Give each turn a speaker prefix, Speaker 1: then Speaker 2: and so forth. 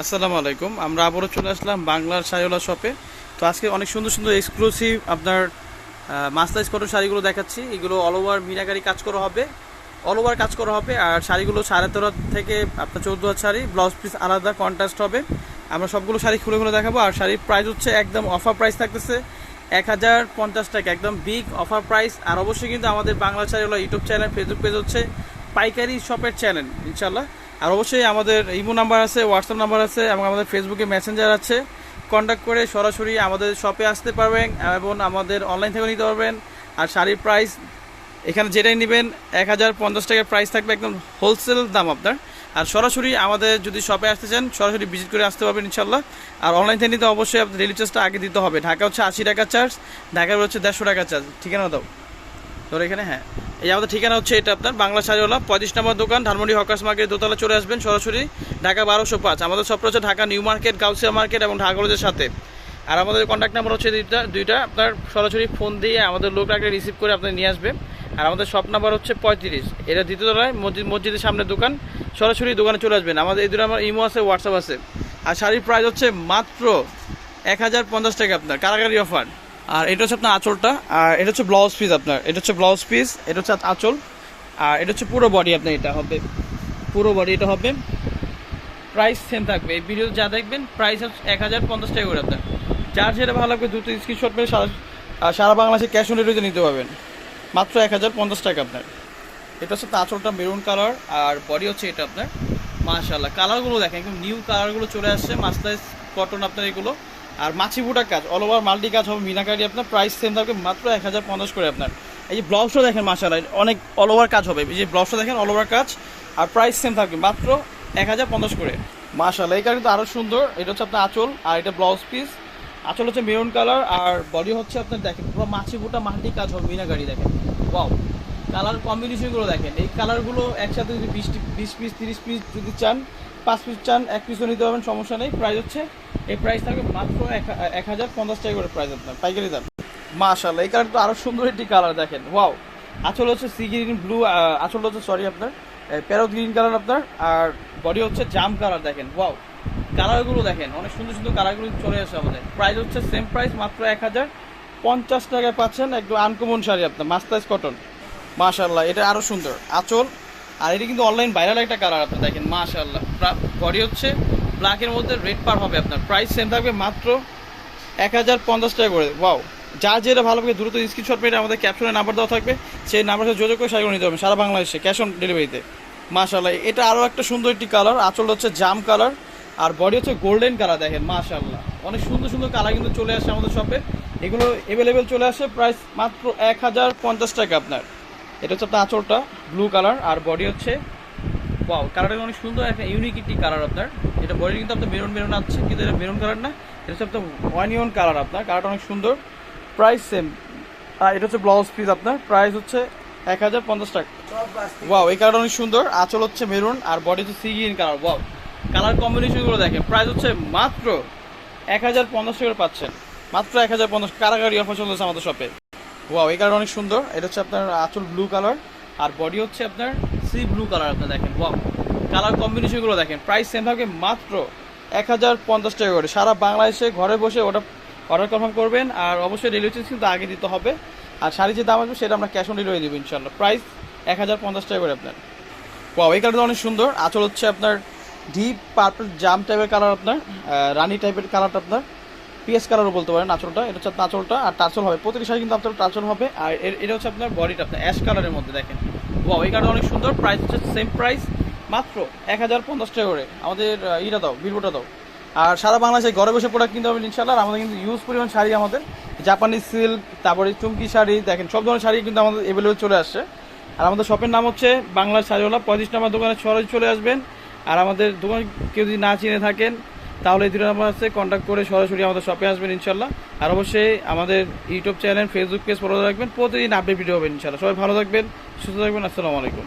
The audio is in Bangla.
Speaker 1: আসসালামু আলাইকুম। আমরা আবারও চলে আসলাম বাংলার শাড়িওয়ালা শপে। তো আজকে অনেক সুন্দর সুন্দর এক্সক্লুসিভ আপনার মাস্টাইজ কটন শাড়িগুলো দেখাচ্ছি। এগুলো অল ওভার মিনাকারি কাজ করা হবে। অল ওভার কাজ করা হবে। আর শাড়িগুলো সাড়ে তেরো থেকে আপনার চৌদ্দ শাড়ি। ব্লাউজ পিস আলাদা কন্ট্রাস্ট হবে। আমরা সবগুলো শাড়ি খুলে খুলে দেখাবো। আর শাড়ির প্রাইস হচ্ছে একদম অফার প্রাইস থাকতেছে এক হাজার পঞ্চাশ টাকা। একদম বিগ অফার প্রাইস আর অবশ্যই কিন্তু আমাদের বাংলা শাড়িওয়ালা ইউটিউব চ্যানেল ফেসবুক পেজ হচ্ছে পাইকারি শপের চ্যানেল ইনশাল্লাহ আর অবশ্যই আমাদের ইমো নাম্বার আছে হোয়াটসঅ্যাপ নাম্বার আছে এবং আমাদের ফেসবুকে মেসেঞ্জার আছে। কন্ট্যাক্ট করে সরাসরি আমাদের শপে আসতে পারবেন এবং আমাদের অনলাইন থেকে নিতে পারবেন। আর শাড়ির প্রাইস এখানে যেটাই নেবেন, এক হাজার পঞ্চাশ টাকার প্রাইস থাকবে একদম হোলসেল দাম আপনার। আর সরাসরি আমাদের যদি শপে আসতে চান, সরাসরি ভিজিট করে আসতে পারবেন ইনশাল্লাহ আর অনলাইন থেকে নিতে অবশ্যই আপনার ডেলি চার্জটা আগে দিতে হবে। ঢাকা হচ্ছে আশি টাকা চার্জ ঢাকার হচ্ছে দেড়শো টাকা চার্জ ঠিকানা দাও। তোর এখানে? হ্যাঁ। এই আমাদের ঠিকানা হচ্ছে এটা আপনার বাংলা শাড়িওয়ালা পঁয়ত্রিশ নম্বর দোকান, ধানমন্ডি হকার্স মার্কেট দোতলা চলে আসবেন সরাসরি ঢাকা বারোশো পাঁচ। আমাদের সব হচ্ছে Dhaka new market, Gausia market এবং ঢাকা কলেজের সাথে। আর আমাদের কন্ট্যাক্ট নাম্বার হচ্ছে দুইটা দুইটা, আপনার সরাসরি ফোন দিয়ে আমাদের লোকটাকে রিসিভ করে আপনি নিয়ে আসবে আর আমাদের শপ নাম্বার হচ্ছে পঁয়ত্রিশ। এটা দ্বিতীয় তলায় মসজিদ, মসজিদের সামনে দোকান। সরাসরি দোকানে চলে আসবেন। আমাদের এই দুটো আমার ইমো আছে হোয়াটসঅ্যাপ আছে। আর শাড়ির প্রাইস হচ্ছে মাত্র এক হাজার পঞ্চাশ টাকা আপনার। কারাগারি অফার আর এটা হচ্ছে আপনার আঁচলটা, আর এটা হচ্ছে ব্লাউজ পিস আপনার। এটা হচ্ছে ব্লাউজ পিস এটা হচ্ছে আঁচল, আর এটা হচ্ছে পুরো বডি আপনার, এটা হবে। পুরো বডি এটা হবে। প্রাইস সেম থাকবে। এই ভিডিও যা দেখবেন প্রাইস হচ্ছে এক হাজার পঞ্চাশ টাকা করে আপনার। যার যেটা ভালো লাগবে দুটো স্ক্রিনশট মেরে সারা সারা বাংলাদেশে ক্যাশ অন ডেলিভারিতে নিতে পারবেন। মাত্র এক হাজার পঞ্চাশ টাকা আপনার। এটা হচ্ছে আঁচলটা মেরুন কালার আর বডি হচ্ছে এটা আপনার। মাশাল্লাহ কালারগুলো দেখেন, একদম নিউ কালারগুলো চলে আসছে। মাস্টাইজ কটন আপনার এগুলো। আর মাছি বুটার কাজ অল ওভার মাল্টি কাজ হবে, মিনাকারি আপনার প্রাইস সেম থাকবে মাত্র এক হাজার পঞ্চাশ করে আপনার। এই যে ব্লাউজটা দেখেন মাশাল্লাহ অনেক অল ওভার কাজ হবে। এই যে ব্লাউজটা দেখেন অল ওভার কাজ, আর প্রাইস সেম থাকবে মাত্র এক হাজার পঞ্চাশ করে। মাশাল্লাহ এই কাজ কিন্তু আরও সুন্দর। এটা হচ্ছে আপনার আঁচল, আর এটা ব্লাউজ পিস আঁচল হচ্ছে মেরুন কালার আর বডি হচ্ছে আপনার দেখেন, পুরো মাছি বুটা মাল্টি কাজ হবে, মিনাকারি দেখেন। ওয়াও কালার কম্বিনেশনগুলো দেখেন, এই কালারগুলো একসাথে যদি বিশ বিশ পিস তিরিশ পিস যদি চান পাঁচ পিস চান, এক পিসও নিতে পারবেন, সমস্যা নেই। প্রাইস হচ্ছে, এই প্রাইস থাকবে মাত্র এক- হাজার পঞ্চাশ টাকা করে প্রাইস আপনার। পাইকারি দাম। মাশাল্লাহ এই কালার তো আরও সুন্দর একটি কালার দেখেন। ওয়াও আচল হচ্ছে সি গ্রিন ব্লু আঁচল হচ্ছে সরি আপনার প্যারো গ্রিন কালার আপনার। আর বডি হচ্ছে জাম কালার দেখেন। ওয়াও কালারগুলো দেখেন, অনেক সুন্দর সুন্দর কালারগুলো চলে আসে আমাদের। প্রাইস হচ্ছে সেম প্রাইস মাত্র এক হাজার পঞ্চাশ টাকায় পাচ্ছেন একদম আনকমন শাড়ি আপনার মাস্টাইজ কটন মাশাল্লাহ এটা আরও সুন্দর। আঁচল আর এটা কিন্তু অনলাইন ভাইরাল একটা কালার আপনি দেখেন মাশাল্লাহ বডি হচ্ছে ব্ল্যাকের মধ্যে রেড পার হবে আপনার। প্রাইস সেম থাকবে মাত্র এক হাজার পঞ্চাশ টাকা করে। ওয়াও যা যেটা ভালো লাগে দ্রুত স্ক্রিনশট মেরে আমাদের ক্যাপশনে নাম্বার দেওয়া থাকবে। সেই নাম্বার সাথে যোগাযোগ করে শাড়িগুলো নিতে হবে। সারা বাংলাদেশে ক্যাশ অন ডেলিভারিতে মাশাল্লাহ এটা আরও একটা সুন্দর একটি কালার আঁচল হচ্ছে জাম কালার আর বডি হচ্ছে গোল্ডেন কালার দেখেন মাশাল্লাহ অনেক সুন্দর সুন্দর কালার কিন্তু চলে আসে আমাদের শপে এগুলো অ্যাভেলেবেল চলে আসে প্রাইস মাত্র এক হাজার পঞ্চাশ টাকা আপনার। এটা হচ্ছে আপনার আঁচলটা ব্লু কালার আর বডি হচ্ছে ওয়াও কালারটা অনেক সুন্দর, একটা ইউনিক একটি কালার আপনার। এটা বডি কিন্তু আপনার মেরুন মেরুন আছে, কিন্তু এটা মেরুন কালার না, এটা হচ্ছে আপনার ওয়ানিয়ন কালার আপনার কালারটা অনেক সুন্দর। প্রাইস সেম আর এটা হচ্ছে ব্লাউজ পিস আপনার প্রাইস হচ্ছে এক হাজার পঞ্চাশ টাকা। ওয়াও এই কালারটা অনেক সুন্দর, আঁচল হচ্ছে মেরুন আর বডি হচ্ছে sea green colour wow colour কম্বিনেশনগুলো দেখেন প্রাইস হচ্ছে মাত্র এক হাজার পঞ্চাশ টাকা পাচ্ছেন, মাত্র এক হাজার পঞ্চাশ, কারাগারি অফার চলতেছে আমাদের শপে ওয়াও এই কালার অনেক সুন্দর। এটা হচ্ছে আপনার আঁচল ব্লু কালার আর বডি হচ্ছে আপনার সি ব্লু কালার আপনার দেখেন। ওয়াও কালার কম্বিনেশনগুলো দেখেন। প্রাইস সেম থাকবে মাত্র এক হাজার পঞ্চাশ টাকা করে। সারা বাংলাদেশে ঘরে বসে ওটা অর্ডার কনফার্ম করবেন। আর অবশ্যই ডেলিভারি চার্জ কিন্তু আগে দিতে হবে। আর শাড়ি যে দাম আসবে, সেটা আমরা ক্যাশ অন ডেলিভারি দেবো ইনশাল্লাহ প্রাইস এক হাজার পঞ্চাশ টাকা করে আপনার। ওয়াও এই কালারটা অনেক সুন্দর। আঁচল হচ্ছে আপনার ডিপ পার্পল জাম টাইপের কালার আপনার। রানি টাইপের কালারটা আপনার। পিএস কালারও বলতে পারেন আঁচলটা এটা হচ্ছে আঁচলটা আর টাচল হবে। প্রতিটি শাড়ি কিন্তু আপনার টাচল হবে, আর এটা হচ্ছে আপনার বডিটা আপনার অ্যাশ কালারের মধ্যে দেখেন। ওয়াও এই কালারটা অনেক সুন্দর প্রাইস হচ্ছে সেম প্রাইস মাত্র এক হাজার পঞ্চাশ টাকা করে। আমাদের ইটা দাও বিলবোটা দাও। আর সারা বাংলাদেশে ঘরে বসে প্রোডাক্ট কিনতে হবে ইনশাল্লাহ আমাদের কিন্তু ইউজ পরিমাণ শাড়ি আমাদের জাপানি সিল্ক তারপরে চুমকি শাড়ি, দেখেন, সব ধরনের শাড়ি কিন্তু আমাদের এভেলেবেল চলে আসছে। আর আমাদের শপের নাম হচ্ছে বাংলার শাড়িওয়ালা, পঁয়ত্রিশ নাম্বার দোকানে সরাসরি চলে আসবেন। আর আমাদের দোকান কেউ যদি না চিনে থাকেন তাহলে এই দুটো নাম্বার আছে কন্ট্যাক্ট করে সরাসরি আমাদের শপে আসবেন ইনশাল্লাহ। আর অবশ্যই আমাদের YouTube channel Facebook page follow রাখবেন। প্রতিদিন আপডেট ভিডিও হবে ইনশাল্লাহ। সবাই ভালো থাকবেন, সুস্থ থাকবেন, আসসালামু আলাইকুম।